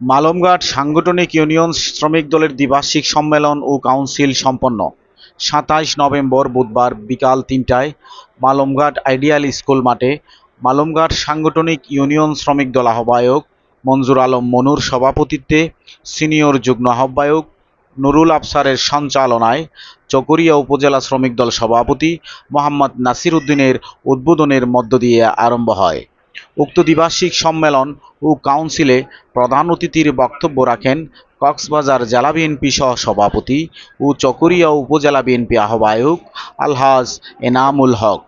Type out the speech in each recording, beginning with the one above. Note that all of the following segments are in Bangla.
মালমঘাট সাংগঠনিক ইউনিয়ন শ্রমিক দলের দ্বিবার্ষিক সম্মেলন ও কাউন্সিল সম্পন্ন। সাতাইশ নভেম্বর বুধবার বিকাল তিনটায় মালমঘাট আইডিয়াল স্কুল মাঠে মালমঘাট সাংগঠনিক ইউনিয়ন শ্রমিক দল আহ্বায়ক মঞ্জুর আলম মনুর সভাপতিত্বে সিনিয়র যুগ্ম আহ্বায়ক নুরুল আফসারের সঞ্চালনায় চকরিয়া উপজেলা শ্রমিক দল সভাপতি মোহাম্মদ নাসির উদ্দিনের উদ্বোধনের মধ্য দিয়ে আরম্ভ হয়। উক্ত দ্বিবার্ষিক সম্মেলন ও কাউন্সিলে প্রধান অতিথির বক্তব্য রাখেন কক্সবাজার জেলা বিএনপি সহ সভাপতি ও চকরিয়া উপজেলা বিএনপি আহ্বায়ক আলহাজ এনামুল হক।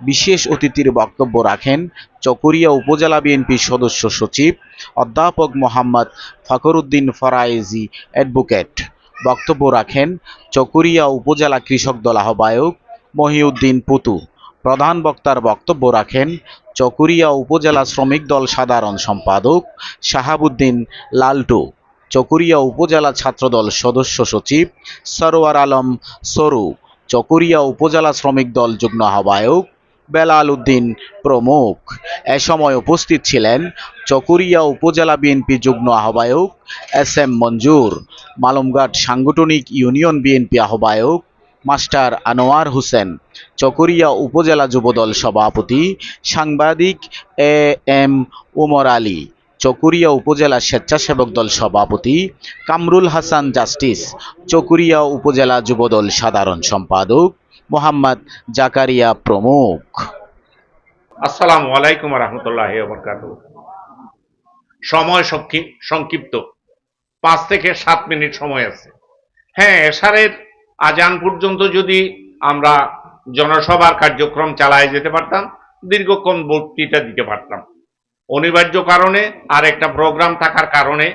বিশেষ অতিথির বক্তব্য রাখেন চকরিয়া উপজেলা বিএনপির সদস্য সচিব অধ্যাপক মোহাম্মদ ফখরুদ্দিন ফরায়েজি অ্যাডভোকেট। বক্তব্য রাখেন চকরিয়া উপজেলা কৃষক দল আহ্বায়ক মহিউদ্দিন পুতু। প্রধান বক্তার বক্তব্য রাখেন চকুরিয়া উপজেলা শ্রমিক দল সাধারণ সম্পাদক শাহাবুদ্দিন লালটু, চকুরিয়া উপজেলা ছাত্রদল সদস্য সচিব সরোয়ার আলম সরু, চকুরিয়া উপজেলা শ্রমিক দল যুগ্ম আহ্বায়ক বেলাল উদ্দিন প্রমুখ। এ সময় উপস্থিত ছিলেন চকুরিয়া উপজেলা বিএনপি যুগ্ম আহ্বায়ক এস এম মঞ্জুর, মালমঘাট সাংগঠনিক ইউনিয়ন বিএনপি আহ্বায়ক মাস্টার আনোয়ার হোসেন, চকরিয়া উপজেলা যুবদল সভাপতি, সাংবাদিক এ এম উমর আলী, চকরিয়া উপজেলা স্বেচ্ছাসেবক দল সভাপতি কামরুল হাসান জাস্টিস, চকরিয়া উপজেলা যুবদল সাধারণ সম্পাদক মোহাম্মদ জাকারিয়া প্রমুখ। আসসালামু আলাইকুম রহমতুল্লাহ সময় সংক্ষি- সংক্ষিপ্ত। পাঁচ থেকে সাত মিনিট সময় আছে। হ্যাঁ এশারের আজান পর্যন্ত যদি আমরা জনসভার কার্যক্রম চালায় যেতে পারতাম, দীর্ঘক্ষণ বক্তৃতা দিতে পারতাম। অনিবার্য কারণে আর একটা প্রোগ্রাম থাকার কারণে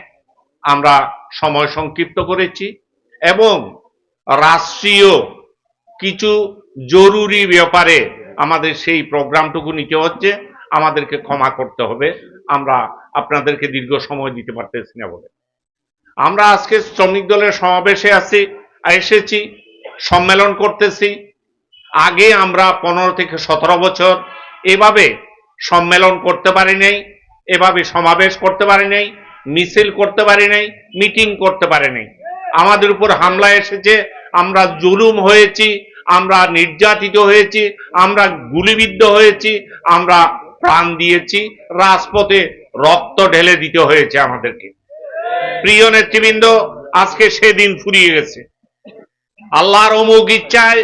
আমরা সময় সংক্ষিপ্ত করেছি এবং রাষ্ট্রীয় কিছু জরুরি ব্যাপারে আমাদের সেই প্রোগ্রামটুকু নিতে হচ্ছে। আমাদেরকে ক্ষমা করতে হবে। আমরা আপনাদেরকে দীর্ঘ সময় দিতে পারতেছি না বলে। আমরা আজকে শ্রমিক দলের সমাবেশে আছি। এসেছি, সম্মেলন করতেছি। আগে আমরা পনেরো থেকে সতেরো বছর এভাবে সম্মেলন করতে পারি নাই, এভাবে সমাবেশ করতে পারি নাই, মিছিল করতে পারি নাই, মিটিং করতে পারি নাই। আমাদের উপর হামলা এসেছে, আমরা জুলুম হয়েছি, আমরা নির্যাতিত হয়েছি, আমরা গুলিবিদ্ধ হয়েছি, আমরা প্রাণ দিয়েছি, রাজপথে রক্ত ঢেলে দিতে হয়েছে আমাদেরকে। প্রিয় নেতৃবৃন্দ, আজকে সেদিন ফুরিয়ে গেছে। আল্লাহর অমুক ইচ্ছায়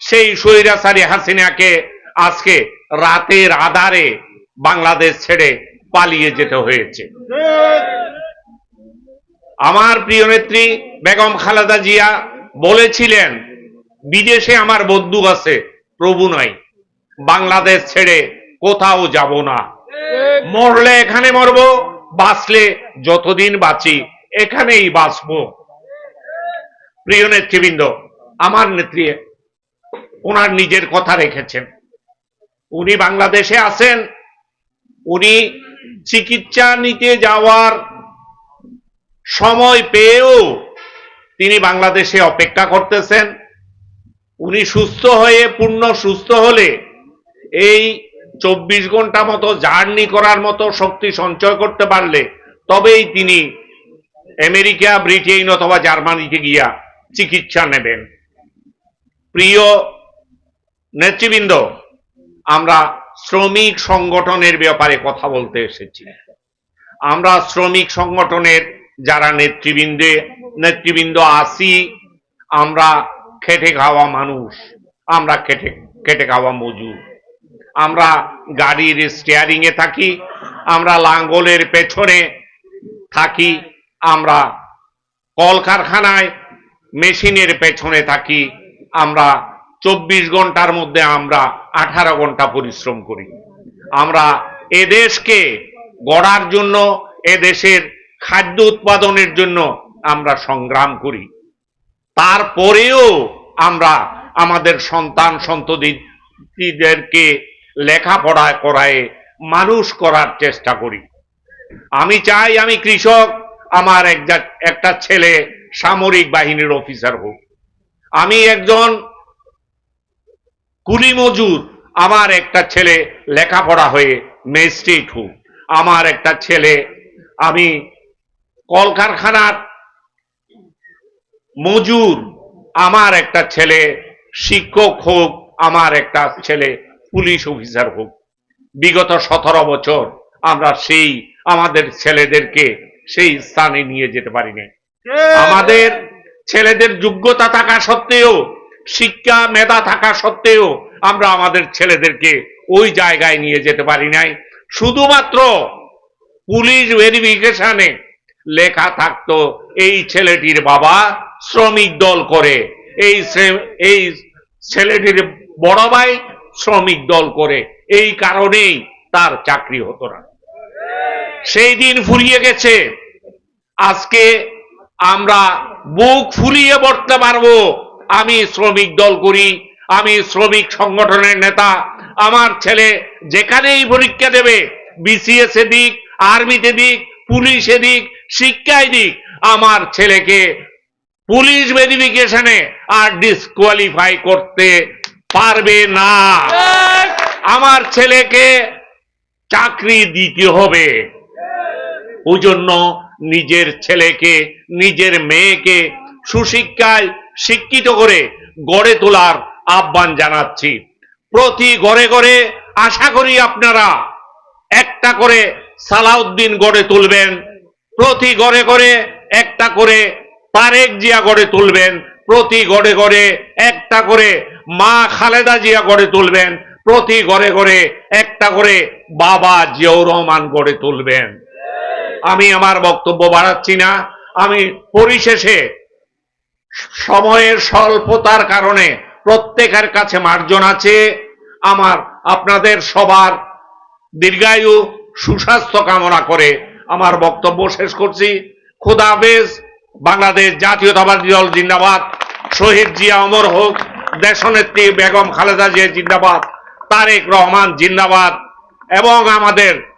সেই স্বৈরাচারী হাসিনাকে আজকে রাতের আধারে বাংলাদেশ ছেড়ে পালিয়ে যেতে হয়েছে। আমার প্রিয় নেত্রী বেগম খালেদা জিয়া বলেছিলেন, বিদেশে আমার বন্ধু আছে, প্রভু নাই, বাংলাদেশ ছেড়ে কোথাও যাব না। মরলে এখানে মরব, বাঁচলে যতদিন বাঁচি, এখানেই বাঁচবো। প্রিয় নেতৃবৃন্দ, আমার নেত্রী ওনার নিজের কথা রেখেছেন। উনি বাংলাদেশে আছেন, উনি চিকিৎসা নিতে যাওয়ার সময় পেয়েও তিনি বাংলাদেশে অপেক্ষা করতেছেন। উনি সুস্থ হয়ে, পূর্ণ সুস্থ হলে এই চব্বিশ ঘণ্টা মতো জার্নি করার মতো শক্তি সঞ্চয় করতে পারলে তবেই তিনি আমেরিকা, ব্রিটেন অথবা জার্মানিতে গিয়া চিকিৎসা নেবেন। প্রিয় নেতৃবৃন্দ, আমরা শ্রমিক সংগঠনের ব্যাপারে কথা বলতে এসেছি। আমরা শ্রমিক সংগঠনের যারা নেতৃবৃন্দে, নেতৃবৃন্দ আসি আমরা খেটে খাওয়া মানুষ, আমরা খেটে খেটে খাওয়া মজুর। আমরা গাড়ির স্টিয়ারিং এ থাকি, আমরা লাঙ্গলের পেছনে থাকি, আমরা কলকারখানায় মেশিনের পেছনে থাকি। আমরা চব্বিশ ঘণ্টার মধ্যে আমরা আঠারো ঘণ্টা পরিশ্রম করি। আমরা এদেশকে গড়ার জন্য, এদেশের খাদ্য উৎপাদনের জন্য আমরা সংগ্রাম করি। তারপরেও আমরা আমাদের সন্তান সন্ততিদেরকে লেখাপড়া করায় মানুষ করার চেষ্টা করি। আমি চাই আমি কৃষক, আমার এক- একটা ছেলে সামরিক বাহিনীর অফিসার হোক। আমি একজন কুলি মজুর আমার একটা ছেলে লেখাপড়া হয়ে ম্যাজিস্ট্রেট হোক। আমার একটা ছেলে, আমি কলকারখানার মজুর, আমার একটা ছেলে শিক্ষক হোক, আমার একটা ছেলে পুলিশ অফিসার হোক। বিগত সতেরো বছর আমরা সেই আমাদের ছেলেদেরকে সেই স্থানে নিয়ে যেতে পারিনি। আমাদের ছেলেদের যোগ্যতা থাকা সত্ত্বেও শিক্ষা মেধা থাকা সত্ত্বেও আমরা আমাদের ছেলেদেরকে ওই জায়গায় নিয়ে যেতে পারি নাই। শুধুমাত্র পুলিশ ভেরিফিকেশনে লেখা থাকতো এই ছেলেটির বাবা শ্রমিক দল করে। এই এই ছেলেটির বড় ভাই শ্রমিক দল করে। এই কারণেই তার চাকরি হতো না। সেই দিন ফুরিয়ে গেছে। আজকে আমরা বুক ফুলিয়ে পড়তে পারব। আমি শ্রমিক দল করি, আমি শ্রমিক সংগঠনের নেতা। আমার ছেলে যেখানেই পরীক্ষা দেবে বিসিএস এ দিক আর্মিতে দিক, পুলিশে দিক, শিক্ষায় দিক, আমার ছেলেকে পুলিশ ভেরিফিকেশনে আর ডিসকোয়ালিফাই করতে পারবে না। আমার ছেলেকে চাকরি দিতে হবে। ওই জন্য নিজের ছেলেকে, নিজের মেয়েকে সুশিক্ষায় শিক্ষিত করে গড়ে তোলার আহ্বান জানাচ্ছি। প্রতি ঘরে ঘরে আশা করি আপনারা একটা করে সালাউদ্দিন গড়ে তুলবেন, প্রতি ঘরে ঘরে একটা করে তারেক জিয়া গড়ে তুলবেন, প্রতি ঘরে ঘরে একটা করে মা খালেদা জিয়া গড়ে তুলবেন, প্রতি ঘরে ঘরে একটা করে বাবা জিয়াউর রহমান গড়ে তুলবেন। আমি আমার বক্তব্য বাড়াচ্ছি না। আমি পরিশেষে সময়ের স্বল্পতার কারণে প্রত্যেকের কাছে মার্জন আছে। আমার, আপনাদের সবার দীর্ঘায়ু সুস্বাস্থ্য কামনা করে আমার বক্তব্য শেষ করছি। খুদা হাফেজ, বাংলাদেশ জাতীয়তাবাদী দল জিন্দাবাদ। শহীদ জিয়া অমর হোক, দেশনেত্রী বেগম খালেদা জিয়া জিন্দাবাদ। তারেক রহমান জিন্দাবাদ। এবং আমাদের